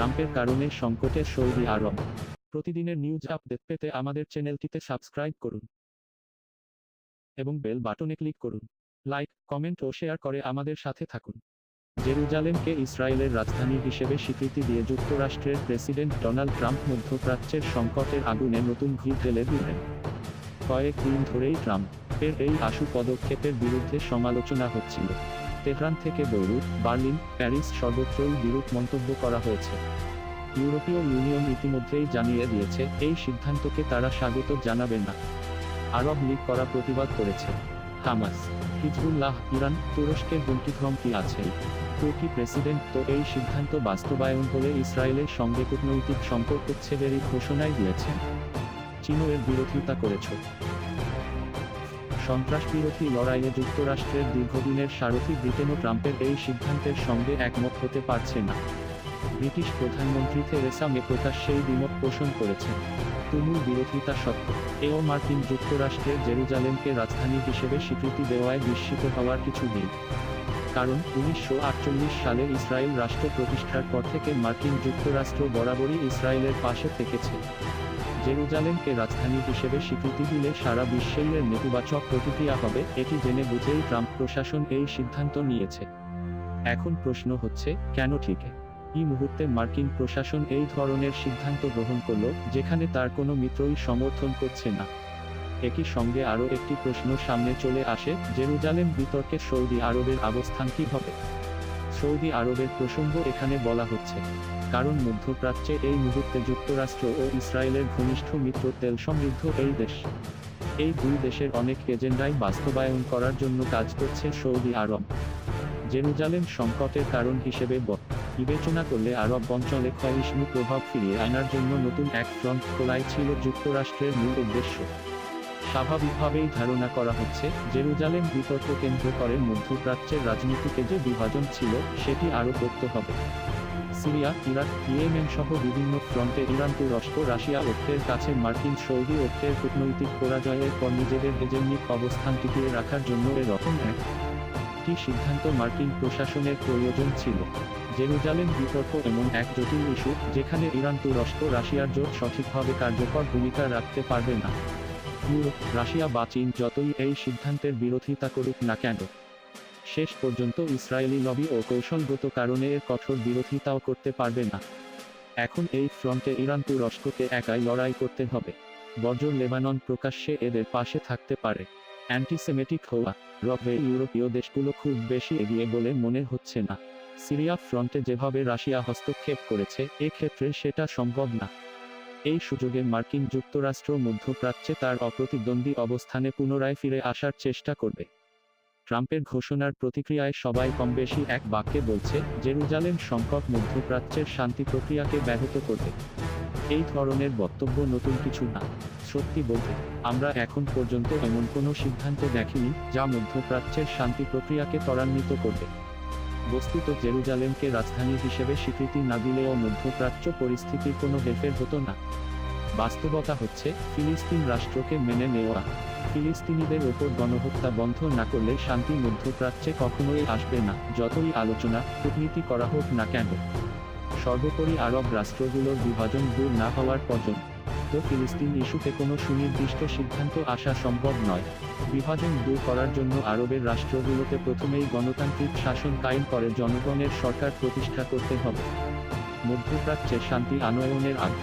ট্রাম্পের কারণে সংকটে সৌদি আরব। প্রতিদিনের নিউজ আপডেট পেতে আমাদের চ্যানেলটিতে সাবস্ক্রাইব করুন। এবং বেল বাটনে ক্লিক করুন। লাইক, কমেন্ট ও শেয়ার করে আমাদের সাথে থাকুন। জেরুজালেমকে ইসরায়েলের রাজধানী হিসেবে স্বীকৃতি দিয়ে যুক্তরাষ্ট্রের প্রেসিডেন্ট ডোনাল্ড ট্রাম্প মধ্যপ্রাচ্যের সংকটের আগুনে নতুন ঘি ঢেলে দিলেন। কয়েক দিন ধরেই ট্রাম্পের এই আশু পদক্ষেপের বিরুদ্ধে সমালোচনা হচ্ছিল। তেহরান থেকে বৈরুত, বার্লিন, প্যারিস সর্বত্রই বিরূপ মন্তব্য করা হয়েছে। ইউরোপীয় ইউনিয়ন ইতিমধ্যেই জানিয়ে দিয়েছে, এই সিদ্ধান্তকে তারা স্বাগত জানাবে না। আরব লীগ করা প্রতিবাদ করেছে। হামাস, হিজবুল্লাহ, ইরান, তুরস্কের হুমকি আছে। তুর্কি প্রেসিডেন্ট তো এই সিদ্ধান্ত বাস্তবায়ন হলে ইসরায়েলের সঙ্গে কূটনৈতিক সম্পর্ক ছেদেরই ঘোষণায় দিয়েছেন চীনও এর বিরোধিতা করেছে। সন্ত্রাসবিরোধী লড়াইয়ে যুক্তরাষ্ট্রের দীর্ঘদিনের সারথি ব্রিটেনও ট্রাম্পের এই সিদ্ধান্তের সঙ্গে একমত হতে পারছে না। ব্রিটিশ প্রধানমন্ত্রী থেরেসা মে প্রকাশ্যেই দ্বিমত পোষণ করেছেন। তুমুল বিরোধিতা সত্ত্বেও এও মার্কিন যুক্তরাষ্ট্রের জেরুজালেমকে রাজধানী হিসেবে স্বীকৃতি দেওয়ায় বিস্মিত হওয়ার কিছু নেই। কারণ উনিশশো আটচল্লিশ সালে ইসরায়েল রাষ্ট্র প্রতিষ্ঠার পর থেকে মার্কিন যুক্তরাষ্ট্র বরাবরই ইসরায়েলের পাশে থেকেছে। জেরুজালেমকে রাজধানী হিসেবে স্বীকৃতি দিলে সারা বিশ্বেই এর নেতিবাচক প্রতিক্রিয়া হবে, এটি জেনে বুঝেই ট্রাম্প প্রশাসন এই সিদ্ধান্ত নিয়েছে। এখন প্রশ্ন হচ্ছে, কেন ঠিক? এই মুহূর্তে মার্কিন প্রশাসন এই ধরনের সিদ্ধান্ত গ্রহণ করল, যেখানে তার কোনো মিত্রই সমর্থন করছে না। একই সঙ্গে আরও একটি প্রশ্ন সামনে চলে আসে, জেরুজালেম বিতর্কে সৌদি আরবের অবস্থান কি হবে? সৌদি আরবের প্রসঙ্গ এখানে বলা হচ্ছে। কারণ মধ্যপ্রাচ্যে এই মুহূর্তে যুক্তরাষ্ট্র ও ইসরায়েলের ঘনিষ্ঠ মিত্র তেল সমৃদ্ধ এই দেশ। এই দুই দেশের অনেক এজেন্ডাই বাস্তবায়ন করার জন্য কাজ করছে সৌদি আরব। জেরুজালেম সংকটের কারণ হিসেবে বিবেচনা করলে আরব অঞ্চলে ক্ষয়িষ্ণু প্রভাব ফিরিয়ে আনার জন্য নতুন এক ফ্রন্ট খোলাই ছিল যুক্তরাষ্ট্রের মূল উদ্দেশ্য। স্বাভাবিকভাবেই ধারণা করা হচ্ছে, জেরুজালেম বিতর্ক কেন্দ্র করে মধ্যপ্রাচ্যের রাজনীতিতে যে বিভাজন ছিল, সেটি আরও করতে হবে। সিরিয়া, ইরাক, ইয়েমেন সহ বিভিন্ন ফ্রন্টে ইরান তুরস্ক রাশিয়া ঐক্যের কাছে মার্কিন সৌদি ঐক্যের কূটনৈতিক পরাজয়ের পর নিজেদের হেজেমনিক অবস্থান টিকিয়ে রাখার জন্য এরকম এক একটি সিদ্ধান্ত মার্কিন প্রশাসনের প্রয়োজন ছিল। জেরুজালেম বিতর্ক এমন এক জটিল ইস্যু, যেখানে ইরান তুরস্ক রাশিয়ার জোট সঠিকভাবে কার্যকর ভূমিকা রাখতে পারবে না। ইউরোপ রাশিয়া বা চীন যতই এই সিদ্ধান্তের বিরোধিতা করুক না কেন, শেষ পর্যন্ত ইসরায়েলি লবি ও কৌশলগত কারণে এর কঠোর বিরোধিতাও করতে পারবে না। এখন এই ফ্রন্টে ইরান তুরস্ককে একাই লড়াই করতে হবে। বর্জর লেবানন প্রকাশ্যে এদের পাশে থাকতে পারে। অ্যান্টিসেমেটিক হওয়া রবে ইউরোপীয় দেশগুলো খুব বেশি এগিয়ে বলে মনে হচ্ছে না। সিরিয়া ফ্রন্টে যেভাবে রাশিয়া হস্তক্ষেপ করেছে, এক্ষেত্রে সেটা সম্ভব না। এই সুযোগে মার্কিন যুক্তরাষ্ট্র মধ্যপ্রাচ্যে তার অপ্রতিদ্বন্দ্বী অবস্থানে পুনরায় ফিরে আসার চেষ্টা করবে। ট্রাম্পের ঘোষণার প্রতিক্রিয়ায় সবাই কমবেশি এক বাক্যে বলছে, জেরুজালেম সংকট মধ্যপ্রাচ্যের শান্তি প্রক্রিয়াকে ব্যাহত করবে। এই ধরনের বক্তব্য নতুন কিছু না। সত্যি বলতে, আমরা এখন পর্যন্ত এমন কোনো সিদ্ধান্ত দেখিনি যা মধ্যপ্রাচ্যের শান্তি প্রক্রিয়াকে ত্বরান্বিত করবে। বস্তুত জেরুজালেমকে রাজধানী হিসেবে স্বীকৃতি না দিলেও মধ্যপ্রাচ্য পরিস্থিতির কোনো হেরফের হতো না। বাস্তবতা হচ্ছে, ফিলিস্তিন রাষ্ট্রকে মেনে নেওয়া। ফিলিস্তিনিদের ওপর গণহত্যা বন্ধ না করলে শান্তি মধ্যপ্রাচ্যে কখনোই আসবে না, যতই আলোচনা, কূটনীতি করা হোক না কেন। সর্বোপরি আরব রাষ্ট্রগুলোর বিভাজন দূর না হওয়ার পর্যন্ত। তো ফিলিস্তিন ইস্যুতে কোনো সুনির্দিষ্ট সিদ্ধান্ত আসা সম্ভব নয়। বিভাজন দূর করার জন্য আরবের রাষ্ট্রগুলোতে প্রথমেই গণতান্ত্রিক শাসন কায়েম করে জনগণের সরকার প্রতিষ্ঠা করতে হবে। মধ্যপ্রাচ্যে শান্তি আনয়নের আগ।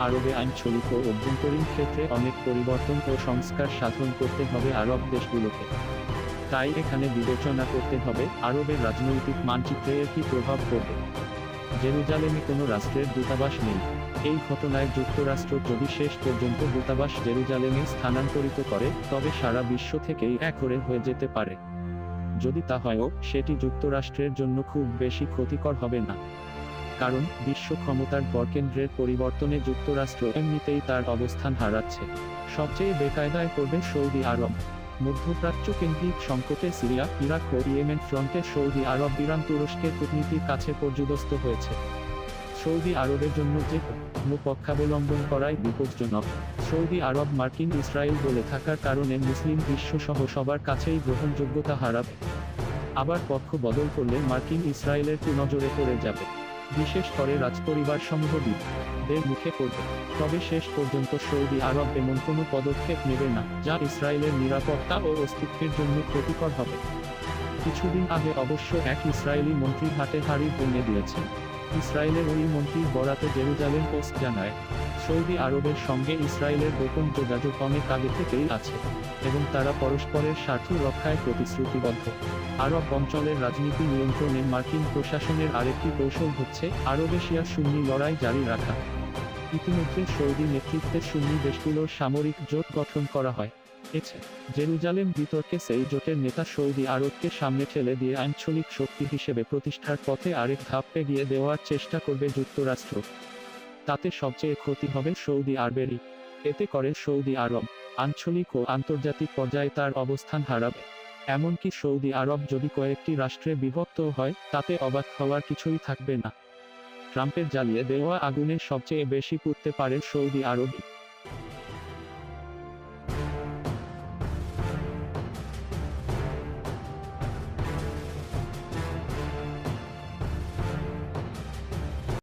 আরবে আইন ছলিত ও অভ্যন্তরীণ ক্ষেত্রে অনেক পরিবর্তন ও সংস্কার সাধন করতে হবে আরব দেশগুলোকে। তাই এখানে বিবেচনা করতে হবে আরবের রাজনৈতিক মানচিত্রে কি প্রভাব পড়বে। জেরুজালেমে কোনো রাষ্ট্রের দূতাবাস নেই। এই ঘটনায় যুক্তরাষ্ট্র যদি শেষ পর্যন্ত দূতাবাস জেরুজালেমে স্থানান্তরিত করে, তবে সারা বিশ্ব থেকেই একরে হয়ে যেতে পারে। যদি তা হয়ও সেটি যুক্তরাষ্ট্রের জন্য খুব বেশি ক্ষতিকর হবে না। কারণ, বিশ্ব ক্ষমতার ভরকেন্দ্রের পরিবর্তনে যুক্তরাষ্ট্র এমনিতেই তার অবস্থান হারাচ্ছে। সবচেয়ে বেকায়দায় পড়বে সৌদি আরব। মধ্যপ্রাচ্য কেন্দ্রিক সংকটে সিরিয়া, ইরাক ও ইয়েমেন ফ্রন্টে সৌদি আরব ইরান তুরস্কের কূটনীতির কাছে পর্যদস্ত হয়েছে। সৌদি আরবের জন্য যে কোনো পক্ষাবলম্বন করাই বিপজ্জনক। সৌদি আরব মার্কিন ইসরায়েল বলে থাকার কারণে মুসলিম বিশ্বসহ সবার কাছেই গ্রহণযোগ্যতা হারাবে। আবার পক্ষ বদল করলে মার্কিন ইসরায়েলের কুনজরে পড়ে যাবে। বিশেষ করে রাজপরিবার দের মুখে পড়বে। তবে শেষ পর্যন্ত সৌদি আরব এমন কোনো পদক্ষেপ নেবে না, যা ইসরায়েলের নিরাপত্তা ও অস্তিত্বের জন্য ক্ষতিকর হবে। কিছুদিন আগে অবশ্য এক ইসরায়েলি মন্ত্রী হাটে হাড়ি ভেঙে দিয়েছেন ইসরায়েলের ওই মন্ত্রীর বরাতে জেরুজালেম পোস্ট জানায়, সৌদি আরবের সঙ্গে ইসরায়েলের গোপন যোগাযোগ অনেক আগে থেকেই আছে এবং তারা পরস্পরের স্বার্থ রক্ষায় প্রতিশ্রুতিবদ্ধ। আরব অঞ্চলের রাজনীতি নিয়ন্ত্রণে মার্কিন প্রশাসনের আরেকটি কৌশল হচ্ছে আরব এশিয়ার সুন্নি লড়াই জারি রাখা। ইতিমধ্যে সৌদি নেতৃত্বে সুন্নি দেশগুলোর সামরিক জোট গঠন করা হয়। এছে জেরুজালেম বিতর্কে সেই জোটের নেতা সৌদি আরবকে সামনে ঠেলে দিয়ে আঞ্চলিক শক্তি হিসেবে প্রতিষ্ঠার পথে আরেক ধাপ এগিয়ে দেওয়ার চেষ্টা করবে যুক্তরাষ্ট্র। তাতে সবচেয়ে ক্ষতি হবে সৌদি আরবেরই। এতে করে সৌদি আরব আঞ্চলিক ও আন্তর্জাতিক পর্যায়ে তার অবস্থান হারাবে। এমনকি সৌদি আরব যদি কয়েকটি রাষ্ট্রে বিভক্ত হয়, তাতে অবাক হওয়ার কিছুই থাকবে না। ট্রাম্পের জ্বালিয়ে দেওয়া আগুনে সবচেয়ে বেশি পুড়তে পারে সৌদি আরবই।